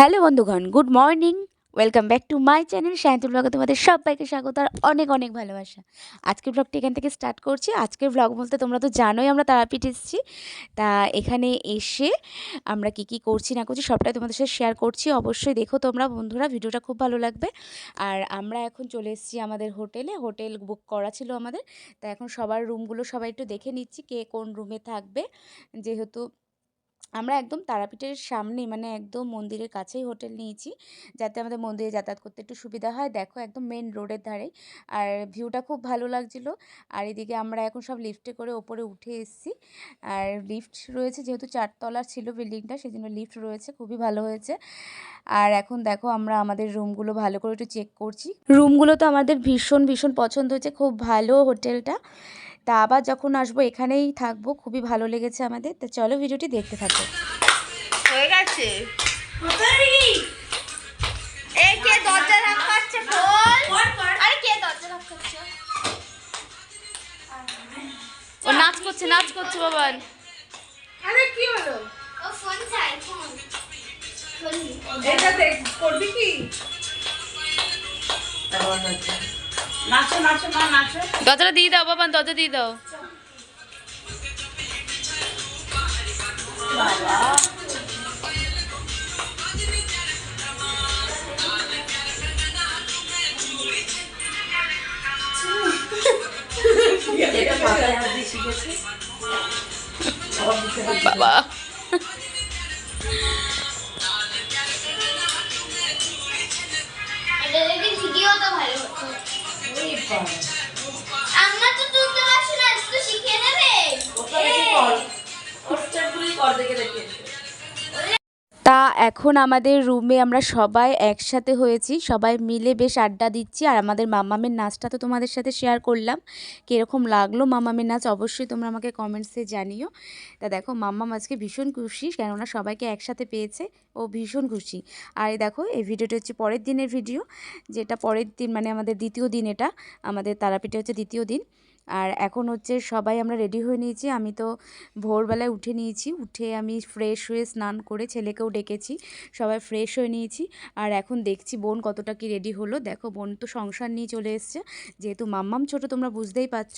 Hello বন্ধুগণ, good morning. Welcome back to my channel Sayantul ব্লগে তোমাদের সবাইকে স্বাগত আর অনেক অনেক ভালোবাসা। আজকের ব্লগটি এখান থেকে স্টার্ট করছি। আজকের ব্লগ বলতে তোমরা তো জানোই আমরা তারাপীঠ এসেছি। তা এখানে এসে আমরা কি কি করছি, না করছি, সবটাই তোমাদের সাথে শেয়ার করছি। অবশ্যই দেখো তোমরা বন্ধুরা, ভিডিওটা খুব ভালো লাগবে। আর আমরা এখন চলে এসেছি আমাদের হোটেলে হোটেল বুক করা ছিল আমাদের। তা এখন সবার রুমগুলো সবাই একটু দেখে নিচ্ছি কে কোন রুমে থাকবে। যেহেতু আমরা একদম তারাপীঠের সামনে মানে একদম মন্দিরের কাছেই হোটেল নিয়েছি। যাতে আমাদের মন্দিরে যাতায়াত করতে একটু সুবিধা হয়। দেখো একদম মেন রোডের ধারে। আর ভিউটা খুব ভালো লাগছিল। আর এদিকে আমরা এখন সব লিফটে করে ওপরে উঠে এসেছি। আর লিফট রয়েছে, যেহেতু চারতলার ছিল বিল্ডিংটা সেই জন্য লিফট রয়েছে। খুবই ভালো হয়েছে। আর এখন দেখো আমরা আমাদের রুমগুলো ভালো করে একটু চেক করছি। রুমগুলো তো আমাদের ভীষণ ভীষণ পছন্দ হয়েছে। খুব ভালো হোটেলটা। তা আবার যখন আসব এখানেই থাকব খুবই ভালো লেগেছে আমাদের। তো চলো ভিডিওটি দেখতে থাকো। হয়ে গেছে? ও নাচ করছে নাচ করছে বাবান আরে কি হলো? ও ফোন চাই ফোন এটা দেখ করবি কি? দরজাটা দিয়ে দাও বাবান দরজা দিয়ে দাও বাবা। বাবা ভিডিও তো ভালো বাবা। আমরা তো তুলতে পারছি না একটু শিখে নেবে? ওটা দেখি কর কর দেখে দেখে। তা এখন আমাদের রুমে আমরা সবাই একসাথে হয়েছি, সবাই মিলে বেশ আড্ডা দিচ্ছি আর আমাদের মামামের নাচটা তো তোমাদের সাথে শেয়ার করলাম। কীরকম লাগল মামামের নাচ অবশ্যই তোমরা আমাকে কমেন্টসে জানিও। তা দেখো মাম্মাম আজকে ভীষণ খুশি, কেননা সবাইকে একসাথে পেয়েছে, ও ভীষণ খুশি। আর এই দেখো, এই ভিডিওটা হচ্ছে পরের দিনের ভিডিও যেটা পরের দিন মানে আমাদের দ্বিতীয় দিন এটা, আমাদের তারাপীঠে হচ্ছে দ্বিতীয় দিন। আর এখন হচ্ছে সবাই আমরা রেডি হয়ে নিয়েছি। আমি তো ভোরবেলায় উঠে নিয়েছি। উঠে আমি ফ্রেশ হয়ে স্নান করে ছেলেকেও ডেকেছি। সবাই ফ্রেশ হয়ে নিয়েছি। আর এখন দেখছি বোন কতটা কি রেডি হলো। দেখো, বোন তো সংসার নিয়ে চলে এসছে। যেহেতু মাম্মাম ছোট, তোমরা বুঝতেই পারছ,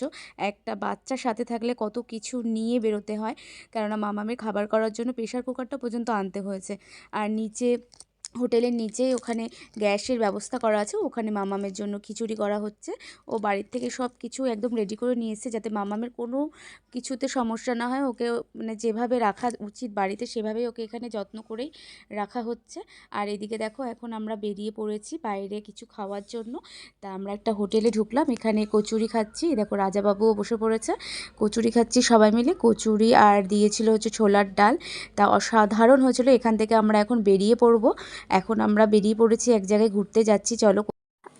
একটা বাচ্চার সাথে থাকলে কত কিছু নিয়ে বেরোতে হয়। কেননা মামামের খাবার করার জন্য প্রেশার কুকারটা পর্যন্ত আনতে হয়েছে। আর নিচে হোটেলের নিচেই ওখানে গ্যাসের ব্যবস্থা করা আছে। ওখানে মামামের জন্য খিচুড়ি করা হচ্ছে। ও বাড়ির থেকে সব কিছু একদম রেডি করে নিয়ে এসেছে যাতে মামামের কোনো কিছুতে সমস্যা না হয়। ওকে মানে যেভাবে রাখা উচিত বাড়িতে সেভাবেই ওকে এখানে যত্ন করেই রাখা হচ্ছে। আর এদিকে দেখো, এখন আমরা বেরিয়ে পড়েছি বাইরে কিছু খাওয়ার জন্য। তা আমরা একটা হোটেলে ঢুকলাম। এখানে কচুরি খাচ্ছি। দেখো, রাজাবাবুও বসে পড়েছে। কচুরি খাচ্ছি সবাই মিলে। কচুরি আর দিয়েছিল হচ্ছে ছোলার ডাল। তা অসাধারণ হয়েছিল। এখান থেকে আমরা এখন বেরিয়ে পড়ব। এখন আমরা বেরিয়ে পড়েছি এক জায়গায় ঘুরতে যাচ্ছি। চলো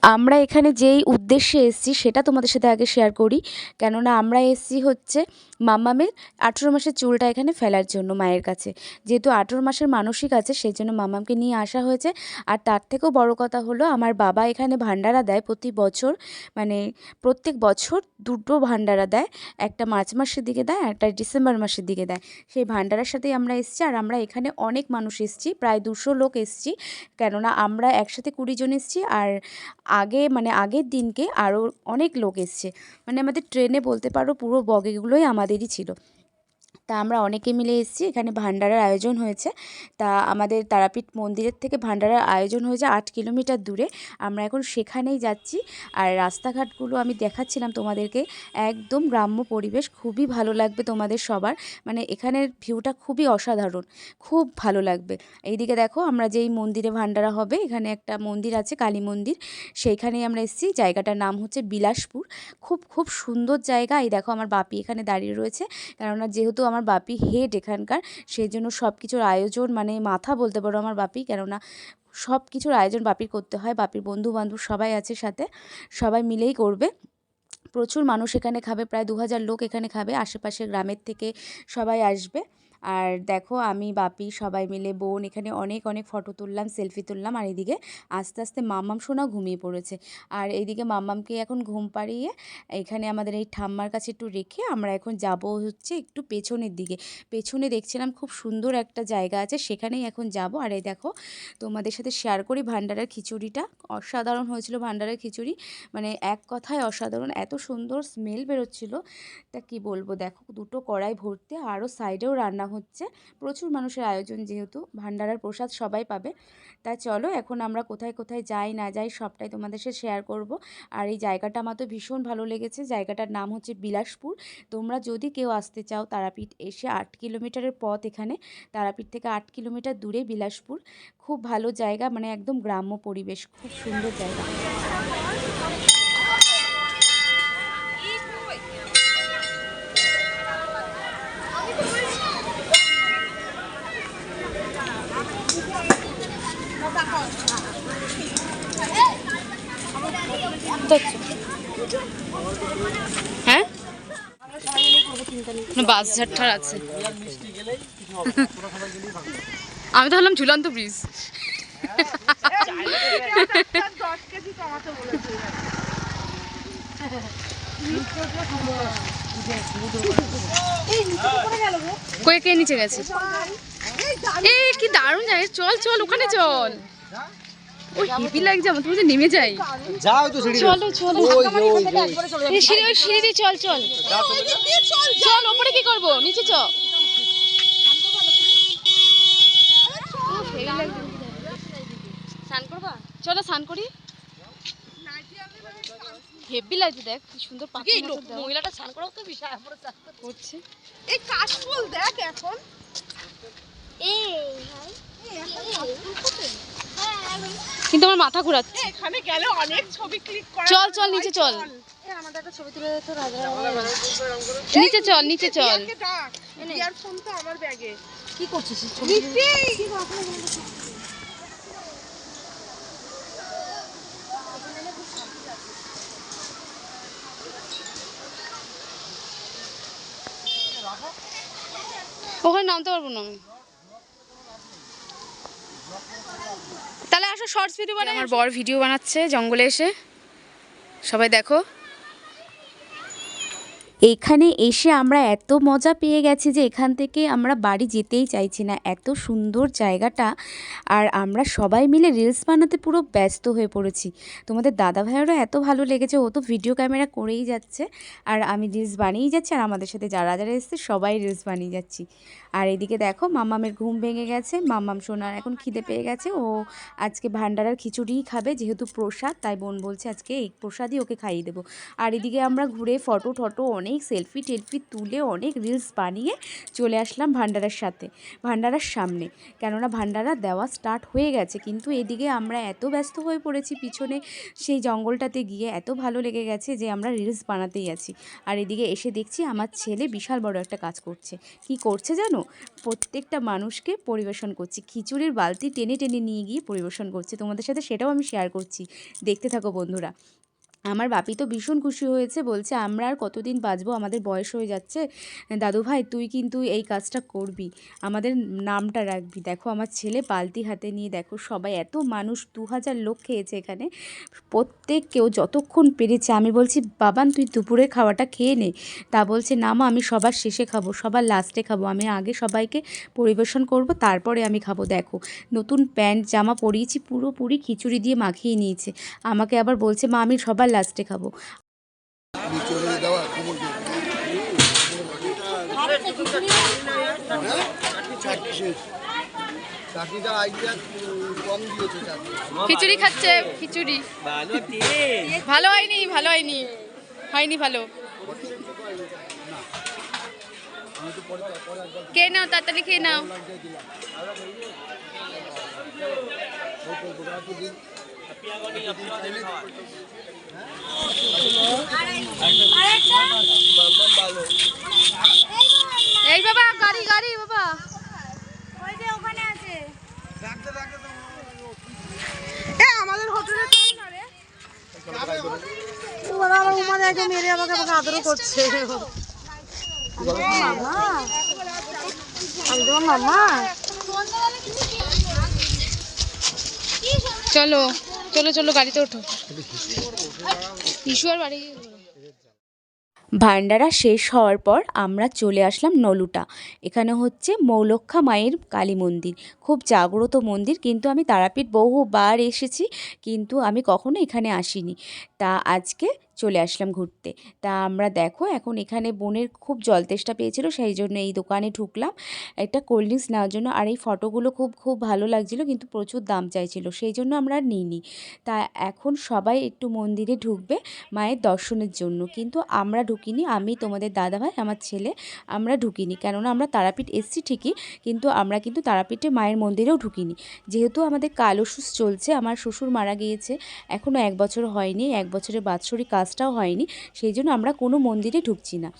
আমরা এখানে যেই উদ্দেশ্যে এসেছি সেটা তোমাদের সাথে আগে শেয়ার করি। কেননা আমরা এসেছি হচ্ছে মাম্মামের আঠেরো মাসের চুলটা এখানে ফেলার জন্য মায়ের কাছে। যেহেতু আঠেরো মাসের মানসিক আছে, সেই জন্য মামামকে নিয়ে আসা হয়েছে। আর তার থেকেও বড় কথা হলো, আমার বাবা এখানে ভান্ডারা দেয় প্রতি বছর মানে প্রত্যেক বছর দুটো ভান্ডারা দেয়। একটা মার্চ মাসের দিকে দেয় একটা ডিসেম্বর মাসের দিকে দেয়। সেই ভান্ডারার সাথেই আমরা এসেছি, আর আমরা এখানে অনেক মানুষ এসেছি, প্রায় দুশো লোক এসেছি। কেননা আমরা একসাথে কুড়ি জন এসেছি, আর আগে মানে আগের দিনকে আরও অনেক লোক এসছে। মানে আমাদের ট্রেনে বলতে পারো পুরো বগিগুলোই আমাদেরই ছিল। তা আমরা অনেকে মিলে এসেছি। এখানে ভান্ডারার আয়োজন হয়েছে। তা আমাদের তারাপীঠ মন্দিরের থেকে ভান্ডারার আয়োজন হয়েছে আট কিলোমিটার দূরে। আমরা এখন সেখানেই যাচ্ছি। আর রাস্তাঘাটগুলো আমি দেখাচ্ছিলাম তোমাদেরকে। একদম গ্রাম্য পরিবেশ। খুবই ভালো লাগবে তোমাদের সবার। মানে এখানের ভিউটা খুবই অসাধারণ। খুব ভালো লাগবে। এইদিকে দেখো, আমরা যেই মন্দিরে ভান্ডারা হবে, এখানে একটা মন্দির আছে, কালী মন্দির। সেইখানেই আমরা এসেছি। জায়গাটার নাম হচ্ছে বিলাসপুর। খুব খুব সুন্দর জায়গা। এই দেখো, আমার বাপি এখানে দাঁড়িয়ে রয়েছে। কেননা যেহেতু আমার বাপি হেড এখানকার। সেই জন্য সব কিছুর আয়োজন মানে মাথা বলতে পারো আমার বাপি, কেননা সব কিছুর আয়োজন বাপির করতে হয়, বাপির বন্ধু বান্ধব সবাই আছে সাথে, সবাই মিলেই করবে। প্রচুর মানুষ এখানে খাবে, প্রায় দু হাজার লোক এখানে খাবে আশেপাশে গ্রামের থেকে সবাই আসবে। আর দেখো আমি, বাপি, সবাই মিলে বোন, এখানে অনেক অনেক ফটো তুললাম সেলফি তুললাম আর এদিকে আস্তে আস্তে মাম্মাম সোনাও ঘুমিয়ে পড়েছে। আর এইদিকে মাম্মামকে এখন ঘুম পাড়িয়ে এখানে আমাদের এই ঠাম্মার কাছে একটু রেখে আমরা এখন যাব হচ্ছে একটু পেছনের দিকে। পেছনে দেখছিলাম খুব সুন্দর একটা জায়গা আছে, সেখানেই এখন যাব। আর এই দেখো, তোমাদের সাথে শেয়ার করি ভান্ডারের খিচুড়িটা। অসাধারণ হয়েছিল ভান্ডারের খিচুড়ি। মানে এক কথায় অসাধারণ, এত সুন্দর স্মেল বেরোচ্ছিল। তা কি বলব, দেখো দুটো কড়াই ভর্তি আরও সাইডেও রান্না হচ্ছে। প্রচুর মানুষের আয়োজন যেহেতু, ভান্ডারার প্রসাদ সবাই পাবে। তা চলো, এখন আমরা কোথায় কোথায় যাই, না যাই সবটাই তোমাদের সাথে শেয়ার করব। আর এই জায়গাটা আমার তো ভীষণ ভালো লেগেছে। জায়গাটার নাম হচ্ছে বিলাসপুর। তোমরা যদি কেউ আসতে চাও তারাপীঠ এসে আট কিলোমিটারের পথ এখানে, তারাপীঠ থেকে আট কিলোমিটার দূরে বিলাসপুর। খুব ভালো জায়গা মানে একদম গ্রাম্য পরিবেশ, খুব সুন্দর জায়গা। হ্যাঁ? আছে। আমি তো হলাম ঝুলন্ত ব্রিজ। কয়ে কে নিচে গেছে? এই কি দারুণ জায়গা চল চল, ওখানে চল। ওই হেভি লাগছে আমার তুমি নেমে যাই। যাও তো সিঁড়ি চলো চলো ওই ওই সিঁড়ি ওই সিঁড়ি দিয়ে চল চল। চল ওপরে কি করব? নিচে চ। স্নান করবা? চলো স্নান করি। হেভি লাগছে দেখ কি সুন্দর পাখি মহিলাটা স্নান করাও তো বিশাল করছে। এই কাশফুল দেখ এখন। কিন্তু আমার মাথা ঘোরাচ্ছে। এখানে গেলে অনেক ছবি ক্লিক করা চল চল নিচে চল। নিচে চল নিচে চল। রিয়াকে ডাক রিয়ার ফোন তো আমার ব্যাগে কি করছিস? ওখানে নামতে পারব না আমি। তাহলে আসো শর্টস ভিডিও বানাই। আমার বর ভিডিও বানাচ্ছে জঙ্গলে এসে। সবাই দেখো। এখানে এসে আমরা এত মজা পেয়ে গেছি যে এখান থেকে আমরা বাড়ি যেতেই চাইছি না। এত সুন্দর জায়গাটা। আর আমরা সবাই মিলে রিলস বানাতে পুরো ব্যস্ত হয়ে পড়েছি। তোমাদের দাদা ভাইয়েরও এত ভালো লেগেছে, ও তো ভিডিও ক্যামেরা করেই যাচ্ছে। আর আমি রিলস বানিয়েই যাচ্ছি, আর আমাদের সাথে যারা যারা এসছে, সবাই রিলস বানিয়ে যাচ্ছি। আর এদিকে দেখো, মামামের ঘুম ভেঙে গেছে। মামাম সোনার এখন খিদে পেয়ে গেছে। ও আজকে ভান্ডারার খিচুড়িই খাবে, যেহেতু প্রসাদ। তাই বোন বলছে, আজকে এই প্রসাদই ওকে খাইয়ে দেবো। আর এদিকে আমরা ঘুরে ফটো টটো অনেক সেলফি টেলফি তুলে অনেক রিলস বানিয়ে চলে আসলাম ভান্ডারার সাথে, ভান্ডারার সামনে। কেননা ভান্ডারা দেওয়া স্টার্ট হয়ে গেছে, কিন্তু এদিকে আমরা এত ব্যস্ত হয়ে পড়েছি, পিছনে সেই জঙ্গলটাতে গিয়ে এত ভালো লেগে গেছে যে আমরা রিলস বানাতেই আছি। আর এদিকে এসে দেখছি আমার ছেলে বিশাল বড় একটা কাজ করছে। কি করছে জানো? প্রত্যেকটা মানুষকে পরিবেশন করছে। খিচুড়ির বালতি টেনে টেনে নিয়ে গিয়ে পরিবেশন করছে। তোমাদের সাথে সেটাও আমি শেয়ার করছি। দেখতে থাকো বন্ধুরা। আমার বাপি তো ভীষণ খুশি হয়েছে, বলছে, আমরা আর কতদিন বাঁচবো? আমাদের বয়স হয়ে যাচ্ছে। দাদু ভাই, তুই কিন্তু এই কাজটা করবি। আমাদের নামটা রাখবি। দেখো, আমার ছেলে বালতি হাতে নিয়ে, দেখো, সবাই এত মানুষ দু হাজার লোক খেয়েছে এখানে। প্রত্যেক কেউ যতক্ষণ পেরেছে, আমি বলছি, বাবান, তুই দুপুরে খাওয়াটা খেয়ে নে। তা বলছে, না মা, আমি সবার শেষে খাব, সবার লাস্টে খাব। আমি আগে সবাইকে পরিবেশন করব, তারপরে আমি খাব। দেখো, নতুন প্যান্ট, জামা পরিয়েছি, পুরোপুরি খিচুড়ি দিয়ে মাখিয়ে নিয়েছে। আমাকে আবার বলছে, মা, আমি সবার লাস্টে খাব। খিচুড়ি খাচ্ছে, খিচুড়ি। ভালো হয়নি ভালো হয়নি। হয়নি ভালো। কে নাও, তাড়াতাড়ি খেয়ে নাও। এই বাবা গাড়ি গাড়ি বাবা। ওই যে ওখানে আছে। এ আমাদের হোটেলে মেরে আমাকে আমাকে আদরও করছে। চলো। চলো চলো, গাড়িতে ওঠো। ঈশ্বর বাড়ি ভান্ডারা শেষ হওয়ার পর আমরা চলে আসলাম নলুটা। এখানে হচ্ছে মৌলক্ষা মায়ের কালী মন্দির। খুব জাগ্রত মন্দির, কিন্তু আমি তারাপীঠ বহুবার এসেছি, কিন্তু আমি কখনো এখানে আসিনি। তা আজকে চলে আসলাম ঘুরতে। তা আমরা দেখো, এখন এখানে বোনের খুব জল তেষ্টা পেয়েছিল, সেই জন্য এই দোকানে ঢুকলাম। একটা কোল্ড ড্রিঙ্কস নেওয়ার জন্য, আর এই ফটোগুলো খুব খুব ভালো লাগছিল, কিন্তু প্রচুর দাম চাইছিল, সেই জন্য আমরা নিইনি। তা এখন সবাই একটু মন্দিরে ঢুকবে, মায়ের দর্শনের জন্য। কিন্তু আমরা ঢুকিনি, আমি, তোমাদের দাদাভাই, আমার ছেলে, আমরা ঢুকিনি। কেননা আমরা তারাপীঠ এসছি ঠিকই, কিন্তু আমরা কিন্তু তারাপীঠে মায়ের মন্দিরেও ঢুকিনি। যেহেতু আমাদের কাল ওষুধ চলছে, আমার শ্বশুর মারা গিয়েছে এখনও এক বছর হয়নি, এক বছরের বাৎসরিক কাজটাও হয়নি সেই জন্য আমরা কোনো মন্দিরে ঢুকছি না।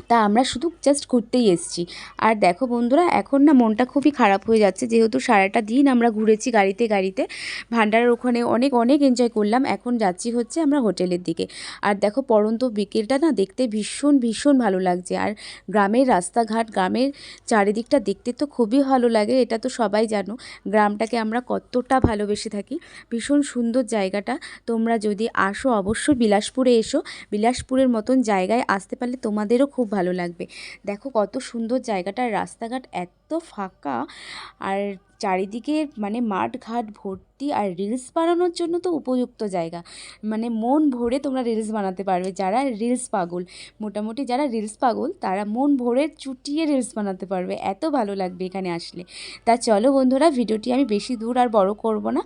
তা আমরা শুধু জাস্ট ঘুরতেই এসেছি। আর দেখো বন্ধুরা, এখন না মনটা খুবই খারাপ হয়ে যাচ্ছে। যেহেতু সারাটা দিন আমরা ঘুরেছি গাড়িতে গাড়িতে, ভান্ডারের ওখানে অনেক অনেক এনজয় করলাম। এখন যাচ্ছি হচ্ছে আমরা হোটেলের দিকে। আর দেখো পরন্ত বিকেলটা না দেখতে ভীষণ ভীষণ ভালো লাগছে। আর গ্রামের রাস্তাঘাট, গ্রামের চারিদিকটা দেখতে তো খুবই ভালো লাগে, এটা তো সবাই জানো। গ্রামটাকে আমরা কতটা ভালোবেসে থাকি। ভীষণ সুন্দর জায়গাটা। তোমরা যদি আসো অবশ্যই বিলাসপুরে এসো। বিলাসপুরের মতন জায়গায় আসতে পারলে তোমাদেরও খুব ভালো লাগবে। দেখো কত সুন্দর জায়গাটা, রাস্তাঘাট এত ফাঁকা আর চারিদিকে মানে মাঠ ঘাট ভর্তি আর রিলস বানানোর জন্য তো উপযুক্ত জায়গা। মানে মন ভরে তোমরা রিলস বানাতে পারবে। যারা রিলস পাগল, মোটামুটি যারা রিলস পাগল, তারা মন ভরে চুটিয়ে রিলস বানাতে পারবে। এত ভালো লাগবে এখানে আসলে। তা চলো বন্ধুরা, ভিডিওটি আমি বেশি দূর আর বড় করব না।